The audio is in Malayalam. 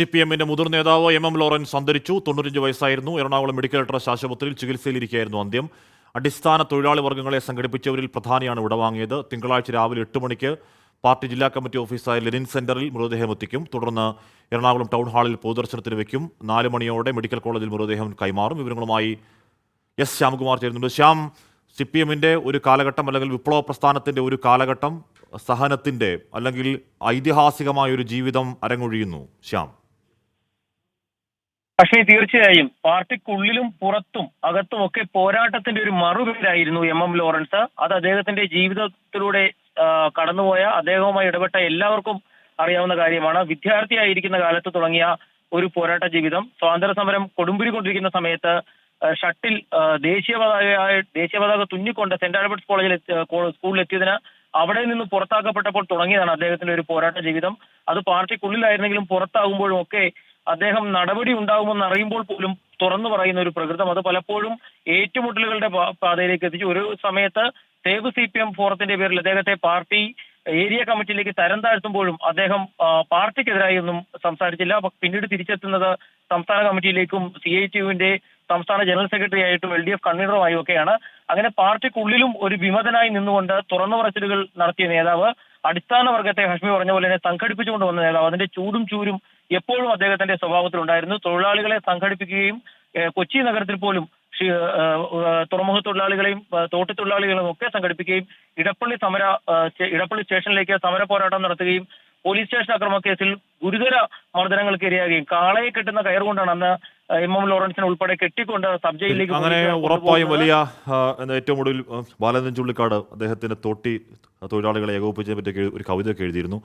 സി പി എമ്മിന്റെ മുതിർന്ന നേതാവ് എം എം ലോറൻസ് അന്തരിച്ചു. തൊണ്ണൂറ്റഞ്ച് വയസ്സായിരുന്നു. എറണാകുളം മെഡിക്കൽ ട്രസ്റ്റ് ആശുപത്രിയിൽ ചികിത്സയിലിരിക്കുകയായിരുന്നു അന്ത്യം. അടിസ്ഥാന തൊഴിലാളി വർഗങ്ങളെ സംഘടിപ്പിച്ചവരിൽ പ്രധാനിയാണ് വിടവാങ്ങിയത് തിങ്കളാഴ്ച രാവിലെ എട്ട് മണിക്ക് പാർട്ടി ജില്ലാ കമ്മിറ്റി ഓഫീസായ ലെനിൻ സെന്ററിൽ മൃതദേഹം എത്തിക്കും. തുടർന്ന് എറണാകുളം ടൗൺ ഹാളിൽ പൊതുദർശനത്തിന് വയ്ക്കും നാല് മണിയോടെ മെഡിക്കൽ കോളേജിൽ മൃതദേഹം കൈമാറും. വിവരങ്ങളുമായി എസ് ശ്യാംകുമാർ ചേരുന്നുണ്ട്. ശ്യാം സി പി എമ്മിന്റെ ഒരു കാലഘട്ടം അല്ലെങ്കിൽ വിപ്ലവ പ്രസ്ഥാനത്തിന്റെ ഒരു കാലഘട്ടം സഹനത്തിന്റെ അല്ലെങ്കിൽ ഐതിഹാസികമായ ഒരു ജീവിതം അരങ്ങൊഴിയുന്നു. ശ്യാം. പക്ഷേ തീർച്ചയായും പാർട്ടിക്കുള്ളിലും പുറത്തും അകത്തും ഒക്കെ പോരാട്ടത്തിന്റെ ഒരു മറുപേരായിരുന്നു എം എം ലോറൻസ്. അത് അദ്ദേഹത്തിന്റെ ജീവിതത്തിലൂടെ കടന്നുപോയ അദ്ദേഹവുമായി ഇടപെട്ട എല്ലാവർക്കും അറിയാവുന്ന കാര്യമാണ്. വിദ്യാർത്ഥിയായിരിക്കുന്ന കാലത്ത് തുടങ്ങിയ ഒരു പോരാട്ട ജീവിതം. സ്വാതന്ത്ര്യ സമരം കൊടുമ്പിരി കൊണ്ടിരിക്കുന്ന സമയത്ത് ഷട്ടിൽ ദേശീയ പതാക ദേശീയ പതാക തുന്നിക്കൊണ്ട് സെന്റ് ആൽബർട്ട്സ് കോളേജിൽ സ്കൂളിൽ എത്തിയതിന് അവിടെ നിന്ന് പുറത്താക്കപ്പെട്ടപ്പോൾ തുടങ്ങിയതാണ് അദ്ദേഹത്തിന്റെ ഒരു പോരാട്ട ജീവിതം. അത് പാർട്ടിക്കുള്ളിലായിരുന്നെങ്കിലും പുറത്താകുമ്പോഴും ഒക്കെ അദ്ദേഹം നടപടി ഉണ്ടാകുമെന്ന് അറിയുമ്പോൾ പോലും തുറന്നു പറയുന്ന ഒരു പ്രകൃതം. അത് പലപ്പോഴും ഏറ്റുമുട്ടലുകളുടെ പാതയിലേക്ക് എത്തിച്ചു. ഒരു സമയത്ത് തേവ് സി പി എം ഫോറത്തിന്റെ പേരിൽ അദ്ദേഹത്തെ പാർട്ടി ഏരിയ കമ്മിറ്റിയിലേക്ക് തരം താഴ്ത്തുമ്പോഴും അദ്ദേഹം പാർട്ടിക്കെതിരായി ഒന്നും സംസാരിച്ചില്ല. പിന്നീട് തിരിച്ചെത്തുന്നത് സംസ്ഥാന കമ്മിറ്റിയിലേക്കും സി ഐ ടിയുവിന്റെ സംസ്ഥാന ജനറൽ സെക്രട്ടറി ആയിട്ടും എൽ ഡി എഫ് കൺവീനറുമായും ഒക്കെയാണ്. അങ്ങനെ പാർട്ടിക്കുള്ളിലും ഒരു വിമതനായി നിന്നുകൊണ്ട് തുറന്നു പറച്ചിലുകൾ നടത്തിയ നേതാവ് അടിസ്ഥാന വർഗത്തെ ഹഷ്മി പറഞ്ഞ പോലെ തന്നെ സംഘടിപ്പിച്ചുകൊണ്ട് വന്ന നേതാവ് അതിന്റെ ചൂടും ചൂരും എപ്പോഴും അദ്ദേഹത്തിന്റെ സ്വഭാവത്തിലുണ്ടായിരുന്നു. തൊഴിലാളികളെ സംഘടിപ്പിക്കുകയും കൊച്ചി നഗരത്തിൽ പോലും തുറമുഖ തൊഴിലാളികളെയും തോട്ടി തൊഴിലാളികളും തൊഴിലാളികളെയും ഒക്കെ സംഘടിപ്പിക്കുകയും ഇടപ്പള്ളി സമര ഇടപ്പള്ളി സ്റ്റേഷനിലേക്ക് സമര പോരാട്ടം നടത്തുകയും പോലീസ് സ്റ്റേഷൻ അക്രമ കേസിൽ ഗുരുതര മർദ്ദനങ്ങൾക്ക് ഇരയാകുകയും കാളയെ കെട്ടുന്ന കയർ കൊണ്ടാണ് അന്ന് എം. എം. ലോറൻസിനെ ഉൾപ്പെടെ കെട്ടിക്കൊണ്ട് സബ് ജയിലിലേക്ക് അങ്ങനെ ഉറപ്പായും വലിയ ഏറ്റവും ഒടുവിൽ ബാലചന്ദ്രൻ ചുള്ളിക്കാട് അദ്ദേഹത്തിന്റെ തോട്ടി തൊഴിലാളികളെ ഏകോപിപ്പിച്ചതിനെ പറ്റി ഒരു കവിതയൊക്കെ എഴുതിയിരുന്നു.